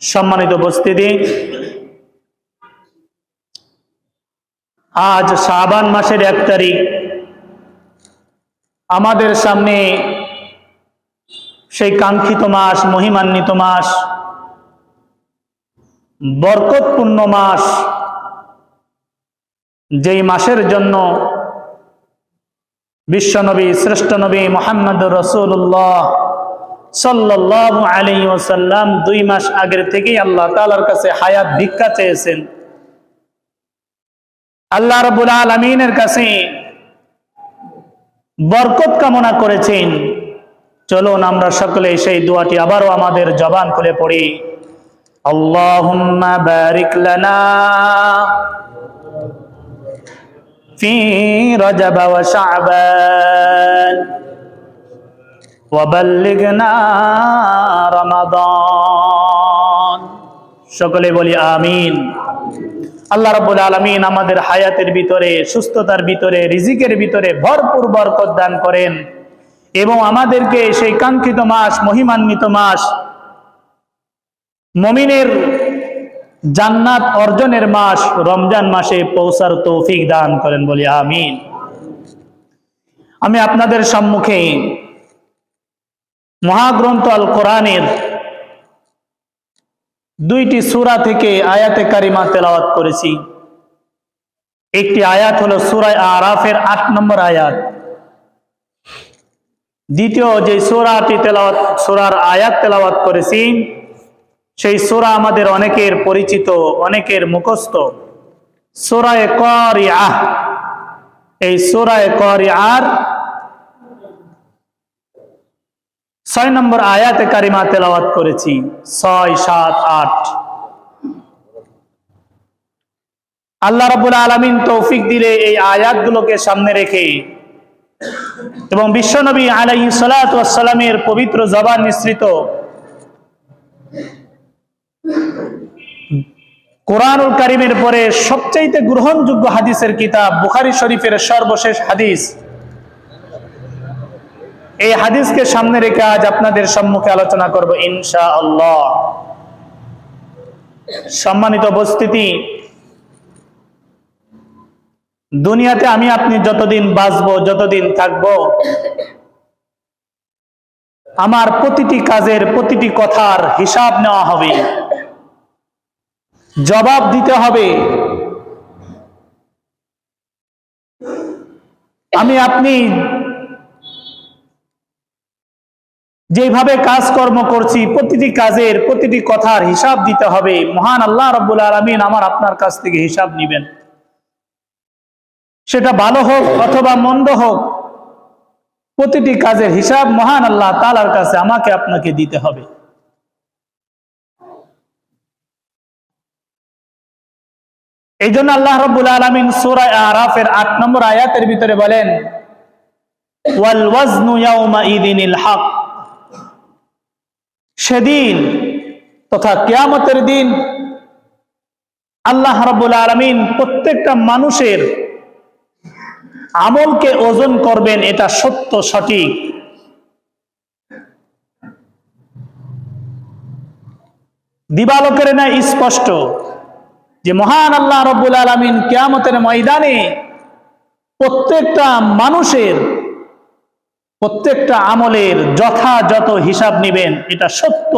সম্মানিত উপস্থিতি। আজ শাবান মাসের এক তারিখ। আমাদের সামনে সেই কাঙ্ক্ষিত মাস, মহিমান্বিত মাস, বরকতপূর্ণ মাস, যেই মাসের জন্য বিশ্বনবী, শ্রেষ্ঠ নবী মোহাম্মদ রসুল্লাহ সাল্লাহ আলী ওসাল্লাম দুই মাস আগের থেকেই আল্লাহ তালার কাছে হায়াত ভিক্ষা চেয়েছেন আল্লাহ রবুল আলমিনের কাছে বরকত কামনা করেছেন চলুন আমরা সকলে সেই দোয়াটি আবারও আমাদের জবান খুলে পড়ি আল্লাহুম্মা বারিক লানা في رجب وشعبان وبلغنا رمضان সকলে বলি আমিন আল্লাহ রাব্বুল আলামিন আমাদের হায়াতের ভিতরে সুস্থতার ভিতরে রিজিকের ভিতরে ভরপুর বরকত দান করেন এবং আমাদেরকে সেই কাঙ্ক্ষিত মাস মহিমান্বিত মাস মমিনের জান্নাত অর্জনের মাস রমজান মাসে পৌঁছার তৌফিক দান করেন বলি আমিন আমি আপনাদের সম্মুখে মহাগ্রন্থ আল কোরআনের দুইটি সূরা থেকে আয়াতে কারিমা তেলাওয়াত করেছি। একটি আয়াত হলো সূরায় আরাফের আট নম্বর আয়াত। দ্বিতীয় যে সূরাটি তেলাওয়াত, সুরার আয়াত তেলাওয়াত করেছি, সেই সোরা আমাদের অনেকের পরিচিত, অনেকের মুখস্থ। সোরায় করিয়া এই সোরায় করিয়ার ছয় নম্বর আয়াতে কারিমা তেলাওয়াত করেছি। ছয়, সাত, আট। আল্লাহ রাবুল আলমিন তৌফিক দিলে এই আয়াতগুলোকে সামনে রেখে এবং বিশ্বনবী আলাই সালাতামের পবিত্র জবান মিশ্রিত কোরআনুল কারিমের পরে সবচাইতে গ্রহণযোগ্য হাদিসের কিতাব বুখারি শরীফের সর্বশেষ হাদিস। এই হাদিসকে সামনে রেখে আজ আপনাদের সম্মুখে আলোচনা করব ইনশা আল্লাহ সম্মানিত উপস্থিতি, দুনিয়াতে আমি আপনি যতদিন বাঁচবো, যতদিন থাকব, আমার প্রতিটি কাজের প্রতিটি কথার হিসাব নেওয়া হবে, জবাব দিতে হবে। আমি আপনি যেভাবে কাজকর্ম করছি, প্রতিটি কাজের প্রতিটি কথার হিসাব দিতে হবে। মহান আল্লাহ রব্বুল আলমিন আমার আপনার কাছ থেকে হিসাব নিবেন। সেটা ভালো হোক অথবা মন্দ হোক, প্রতিটি কাজের হিসাব মহান আল্লাহ তালার কাছে আমাকে আপনাকে দিতে হবে। এই জন্য আল্লাহ রব্বুল আলমিন সুরায় আরাফের আট নম্বর আয়াতের ভিতরে বলেন হক। সেদিন তথা কেয়ামতের দিন আল্লাহ রব্বুল আলমিন প্রত্যেকটা মানুষের আমলকে ওজন করবেন, এটা সত্য, সঠিক। দিবালোকের না স্পষ্ট যে মহান আল্লাহ রব্বুল আলমিন কেয়ামতের ময়দানে প্রত্যেকটা মানুষের প্রত্যেকটা আমলের যথাযথ হিসাব নেবেন এটা সত্য।